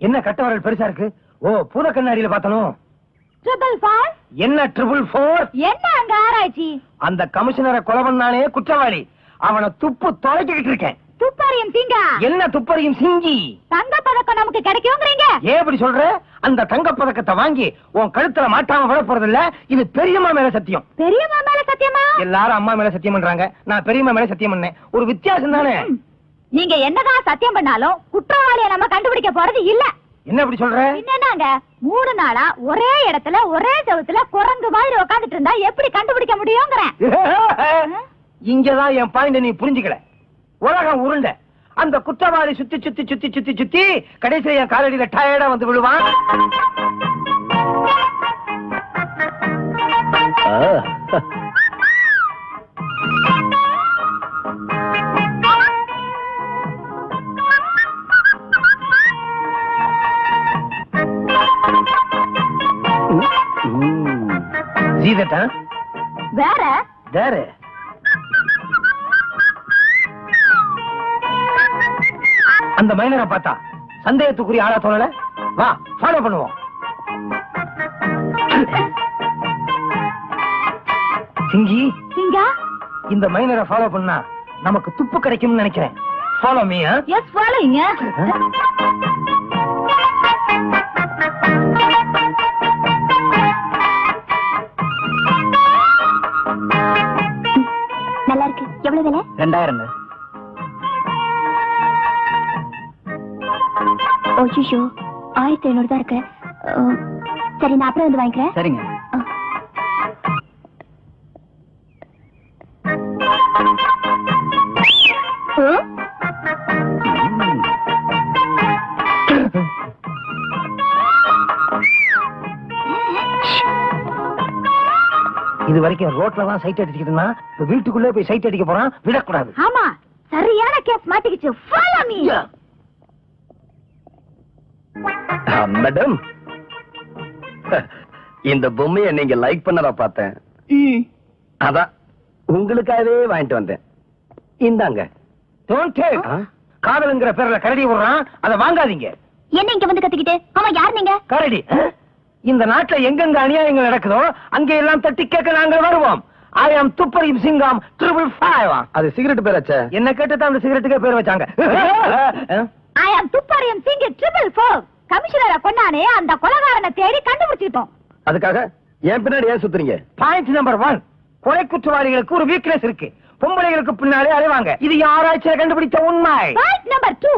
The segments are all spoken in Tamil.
என்ன கட்டவரல் பெருசா இருக்கு? ஓ பூத கண்ணாடியில பார்த்தனும் ட்ரிபிள் என்ன ட்ரிபிள் போர் என்ன அங்க ஆராய்ச்சி? அந்த கமிஷனரை கொலை பண்ணானே குற்றவாளி. அவனை துப்பு தொலைக்கிட்டு இருக்கேன். துப்பாரியம் சிங்கா? என்ன துப்பறியும் சிங்கி? தங்க பதக்கம் நமக்கு கிடைக்குங்கிறீங்க. ஏன் இப்படி சொல்ற? அந்த தங்க பதக்கத்தை வாங்கி உன் கழுத்துல மாட்டாம விட போறது இல்ல இது பெரியம்மா மேல சத்தியம். பெரியம்மா மேல சத்தியமா? எல்லாரும் அம்மா மேல சத்தியம் பண்றாங்க. நான் பெரியம்மா மேல சத்தியம் பண்ணேன். ஒரு வித்தியாசம் தானே? நீங்க என்னதான் சத்தியம் பண்ணாலும் குற்றவாளியை நம்ம கண்டுபிடிக்க போறது இல்ல. என்ன இப்படி சொல்ற? என்னங்க? மூணு நாளா ஒரே இடத்துல ஒரே செவத்துல குரங்கு மாதிரி உட்காந்துட்டு இருந்தா எப்படி கண்டுபிடிக்க முடியுங்கிறேன் இங்கதான் என் பாயிண்ட் நீ புரிஞ்சுக்கல. உலகம் உருண்ட. அந்த குற்றவாளி சுத்தி சுத்தி சுத்தி சுத்தி சுத்தி கடைசியில என் காலடியில டயர்டா வந்து விழுவான். சீதட்டா வேற? தேரு அந்த மைனரை பார்த்தா சந்தேகத்துக்குரிய ஆளா தோணல? வா ஃபாலோ பண்ணுவோம். சிங்கி சிங்கா? இந்த மைனரை ஃபாலோ பண்ணா நமக்கு துப்பு கிடைக்கும்னு நினைக்கிறேன். ஃபாலோ மீ எஸ் ஃபாலோயிங்க எவ்வளவு விலை ரெண்டாயிரம் ஓஷிஷோ ஆயிரத்தி ஐநூறு தான் இருக்கு. சரி நான் அப்புறம் வந்து வாங்கிக்கிறேன். சரிங்க. இது வரைக்கும் ரோட்ல தான் சைட் அடிச்சுக்கிட்டு இருந்தான். இப்ப வீட்டுக்குள்ளே போய் சைட் அடிக்க போறான். விடக்கூடாது. ஆமா சரியான கேஸ் மாட்டிக்கிச்சு. ஃபாலோ மீ மேடம் இந்த பொம்மையை நீங்க லைக் பண்ணதா பார்த்தேன். அதான் உங்களுக்காகவே வாங்கிட்டு வந்தேன். இந்தாங்க? காதலுங்கிற பேர்ல கரடி விடுறான். அதை வாங்காதீங்க. என்ன இங்க வந்து கத்திக்கிட்டு? ஆமா யார் நீங்க? கரடி? இந்த நாட்டுல எங்கெங்க அநியாயங்கள் நடக்குதோ அங்க எல்லாம் தட்டி கேட்க நாங்கள் வருவோம். ஐ ஆம் துப்பரியும் சிங்கம் ட்ரிபிள் ஃபைவ் அது சிகரெட் பேராச்சே என்ன கேட்டு தான் அந்த சிகரெட்டுக்கே பேர் வச்சாங்க? ஐ அம் துப்பாரியம் சிங் ட்ரிபிள் ஃபோர் கமிஷனரை கொண்டானே அந்த கொலகாரனை தேடி கண்டுபிடிச்சிட்டோம். அதுக்காக என் பின்னாடி ஏன் சுத்துறீங்க? பாயிண்ட் நம்பர் ஒன் கொலை குற்றவாளிகளுக்கு ஒரு வீக்னஸ் இருக்கு. பொம்பளைகளுக்கு பின்னாலே அலைவாங்க. இது யாராச்சும் கண்டுபிடித்த உண்மை? பாயிண்ட் நம்பர் டூ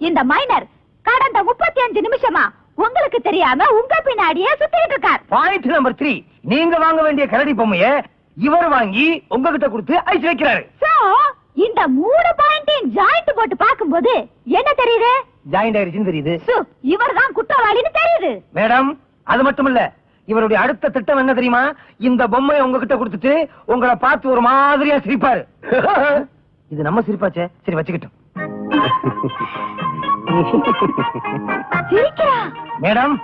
இந்த மைனர் கடந்த முப்பத்தி அஞ்சு நிமிஷமா உங்களுக்கு தெரியாம உங்க பின்னாடியே சுத்திட்டு இருக்கார். பாயிண்ட் நம்பர் த்ரீ நீங்க வாங்க வேண்டிய கரடி பொம்மைய இவர் வாங்கி உங்ககிட்ட கொடுத்து ஐஸ் வைக்கிறாரு. சோ இந்த மூணு பாயிண்டையும் ஜாயிண்ட் போட்டு பாக்கும்போது என்ன தெரியுது? ஜாயிண்ட் ஆயிருச்சுன்னு தெரியுது. இவர்தான் குற்றவாளின்னு தெரியுது. மேடம் அது மட்டும் இல்ல இவருடைய அடுத்த திட்டம் என்ன தெரியுமா? இந்த பொம்மையை உங்ககிட்ட கொடுத்துட்டு உங்களை பார்த்து ஒரு மாதிரியா சிரிப்பாரு. இது நம்ம சிரிப்பாச்சே. சரி வச்சுக்கிட்டோம். சிரிக்கிறா? மேடம்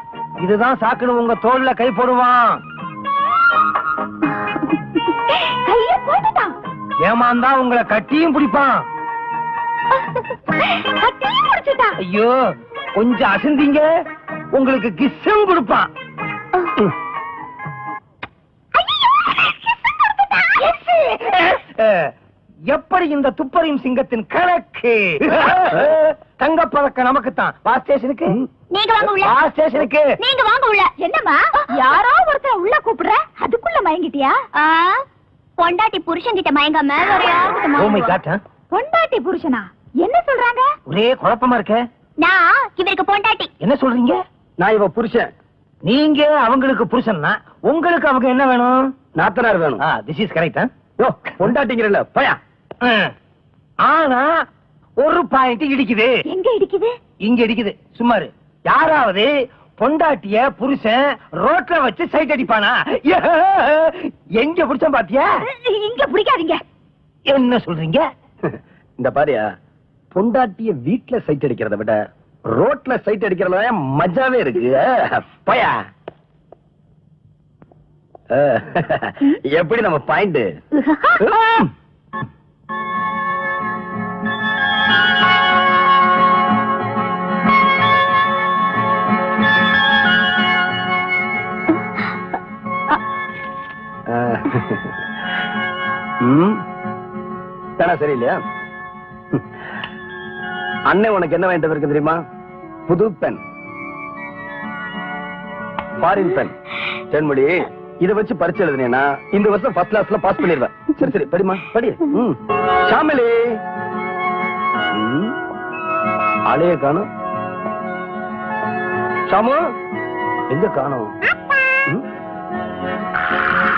இதுதான் சாக்குன்னு உங்க தோல்ல கை போடுவான். கைய போட்டுட்டான். ஏமாந்தா உங்களை கட்டியும் பிடிப்பான். கட்டியும் ஐயோ கொஞ்சம் அசந்தீங்க. உங்களுக்கு கிஸ்ஸும் கொடுப்பான். எப்படி இந்த துப்பறியும் சிங்கத்தின் கணக்கு? தங்கப்பதக்கம் நமக்குத்தான். வா ஸ்டேஷனுக்கு. நீங்க வாங்க உள்ள. வா ஸ்டேஷனுக்கு. நீங்க வாங்க உள்ள. என்னம்மா? யாரோ ஒருத்தர் உள்ள கூப்பிடுற? அதுக்குள்ள மயங்கிட்டியா? பொண்டாட்டி புருஷன் கிட்ட மயங்காம வேற ஓ மை காட் பொண்டாட்டி புருஷனா? என்ன சொல்றாங்க? ஒரே குழப்பமா இருக்க. நான் இவருக்கு பொண்டாட்டி. என்ன சொல்றீங்க? நான் இவ புருஷன். நீங்க அவங்களுக்கு புருஷன்னா உங்களுக்கு அவங்க என்ன வேணும்? நாத்தனார் வேணும். திஸ் இஸ் கரெக்ட் பொண்டாட்டிங்கிறல்ல பயா. ஆனா ஒரு பாயிண்ட் இடிக்குது. எங்க இடிக்குது? இங்க இடிக்குது. சும்மாரு யாராவது பொண்டாட்டிய புருஷன் ரோட்ல வச்சு சைட் அடிப்பானா? எங்க புடிச்சேன் பாத்தியா? இங்க பிடிக்காதீங்க. என்ன சொல்றீங்க? இந்த பாரியா பொண்டாட்டிய வீட்ல சைட் அடிக்கிறத விட ரோட்ல சைட் அடிக்கிறதுல மஜாவே இருக்கு. பயா. எப்படி நம்ம பாயிண்ட் தானா சரியில்லையா? அண்ணன் உனக்கு என்ன வாங்கிட்டு இருக்கு தெரியுமா? புது பென். Foreign pen. தென்மொழி இதை வச்சு பரிச்சு எழுதுனேன்னா இந்த வருஷம் ஃபர்ஸ்ட் கிளாஸ்ல பாஸ் பண்ணிடுவேன். சரி சரி படிமா படி. சாமலி. அலைய காணும். ஷாமு எங்க காணும்?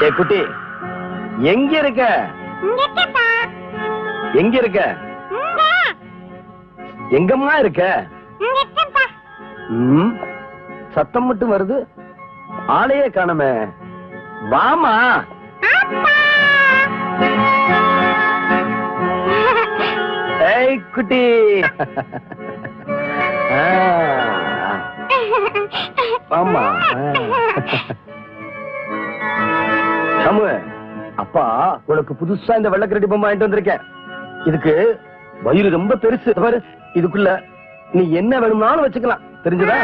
ஏ குட்டி. எங்க இருக்க எங்க இருக்க எங்கம்மா இருக்க? சத்தம் மட்டும் வருது. ஆளையே காணமே. வாமா ஏய் குட்டி. ஆமா ஆ. அப்பா உனக்கு புதுசா இந்த வெள்ளக்கரடி பொம்மை வாங்கிட்டு வந்திருக்கேன். இதுக்கு வயிறு ரொம்ப பெருசு. பாரு இதுக்குள்ள நீ என்ன வேணும்னாலும் வச்சுக்கலாம். தெரிஞ்சதா?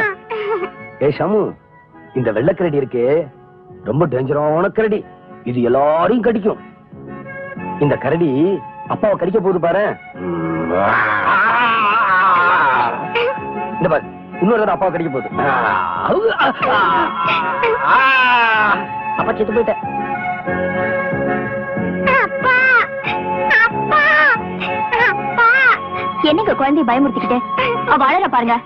ஏய் ஷமு இந்த வெள்ளக்கரடி இருக்கே ரொம்ப டேஞ்சரான கரடி. இது எல்லாரையும் கடிக்கும். இந்த கரடி அப்பாவை கடிக்க போகுது பாரு. இந்த பாரு இன்னொரு தடவை அப்பாவை கடிக்க போகுது. அப்பா செத்து போயிட்டேன் என்னங்க குழந்தைய பயமுறுத்திக்கிட்டு? அவ அழற பாருங்க.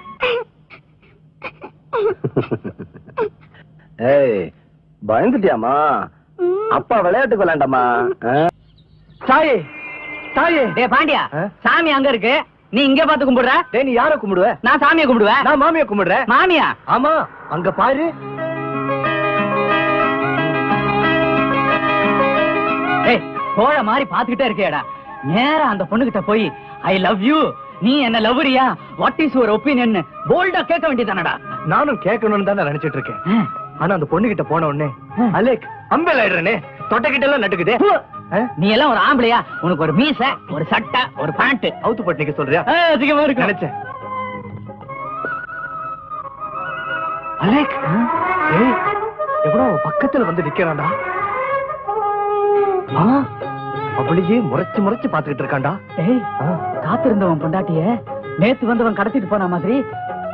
ஏய் பயந்துட்டியாமா அப்பா விளையாட்டுக்கு விளையாண்டாமா தாயே தாயே டேய் பாண்டியா? சாமி அங்க இருக்கு. நீ இங்க பாத்து கும்பிடுற? டேய் நீ யார கும்பிடுவ? நான் சாமியை கும்பிடுவேன். நான் மாமியை கும்பிடுறேன். மாமியா? ஆமா அங்க பாரு. ஏய் கோழ மாதிரி பாத்துக்கிட்டே இருக்கேடா நேரா அந்த பொண்ணுகிட்ட போய் ஐ லவ் யூ நீ என்ன லவ்ரியா வாட் இஸ் யுவர் ஒப்பீனியன் போல்டா கேட்க வேண்டியதானடா நானும் கேட்கணும்னு தான் நினைச்சிட்டு இருக்கேன். ஆனா அந்த பொண்ணு கிட்ட போன உடனே அலேக் அம்பேல் ஆயிடுறேனே. தொட்டக்கிட்ட எல்லாம் நட்டுக்குதே? நீ எல்லாம் ஒரு ஆம்பளையா? உனக்கு ஒரு மீச ஒரு சட்டை ஒரு பேண்ட் அவுத்து போட்டு நிக்க சொல்றியா அதிகமா இருக்கு நினைச்சேன். அலேக். ஏய் எவ்வளவு பக்கத்துல வந்து நிக்கிறான்டா. ஆ, அப்படியே முறைச்சு முறைச்சு பாத்துக்கிட்டு இருக்கான்டா ஏய் காத்திருந்தவன் பொண்டாட்டிய. நேத்து வந்தவன் கடத்திட்டு போன மாதிரி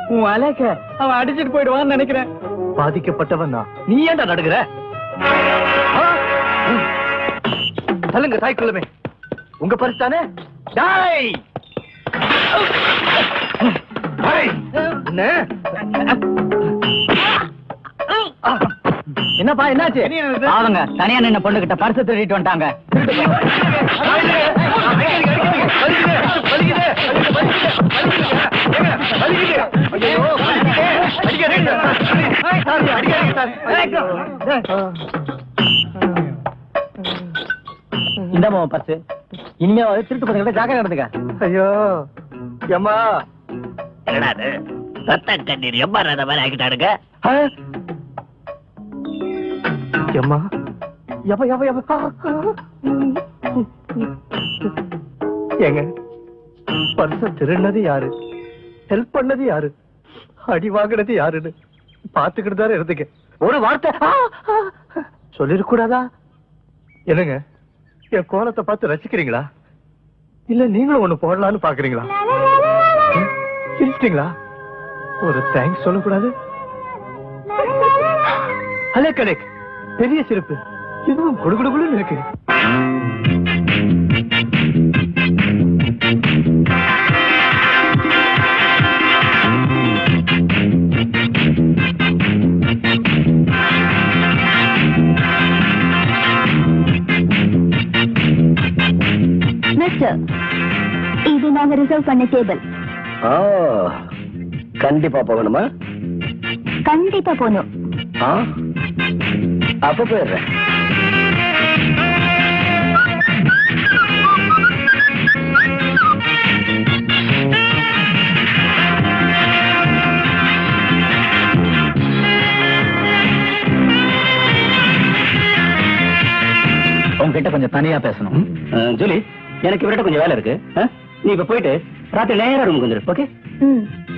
உன் அலேக்க அவன் அடிச்சிட்டு போயிடுவான்னு நினைக்கிறேன். பாதிக்கப்பட்டவன் தான் நீ ஏன்டா நடுங்குற? ஆ, ம். தள்ளுங்க தாய்க்குள்ளமே உங்க பரிசு தானே? டாய்! என்ன? என்னப்பா என்னாச்சு? அவங்க தனியா நின்ன பொண்ணு கிட்ட பரிசு திருடிட்டு வந்துட்டாங்க. இந்த பர்ஸ். இனிமே திருட்டு பசங்க ஜாக்கிரதை நடந்துக்க. ஐயோ ஏம்மா என்னடா ரத்த கண்ணீர் எம்மா ரத மாதிரி ஆக்கிட்டாடுங்க ஆ? ஏம்மா எவ எவ எவ ஏங்க பர்ச திருடினது யாரு? ஹெல்ப் பண்ணது யாரு? அடி வாங்கினது யாருன்னு பாத்துக்கிட்டு தானே இருந்துக்க ஒரு வார்த்தை. சொல்லிருக்கூடாதா என்னங்க என் கோலத்தை பார்த்து ரசிக்கிறீங்களா? இல்ல நீங்களும் ஒண்ணு போடலாம்னு பாக்குறீங்களா சிரிச்சிட்டீங்களா ஒரு தேங்க்ஸ் சொல்லக்கூடாது. அலே கணேக் பெரிய சிரிப்பு இதுவும் குடுகுடுகுடுன்னு இருக்கு. இது நாங்க ரிசர்வ் பண்ண டேபிள் ஆ, கண்டிப்பா போகணுமா? கண்டிப்பா போகணும். ஆ? அப்ப போயிடுறேன். உங்ககிட்ட கொஞ்சம் தனியா பேசணும். ஜூலி எனக்கு இவர்கிட்ட கொஞ்சம் வேலை இருக்கு? நீ இப்ப போயிட்டு ராத்திரி நேரம் ரூமுக்கு வந்துரு ஓகே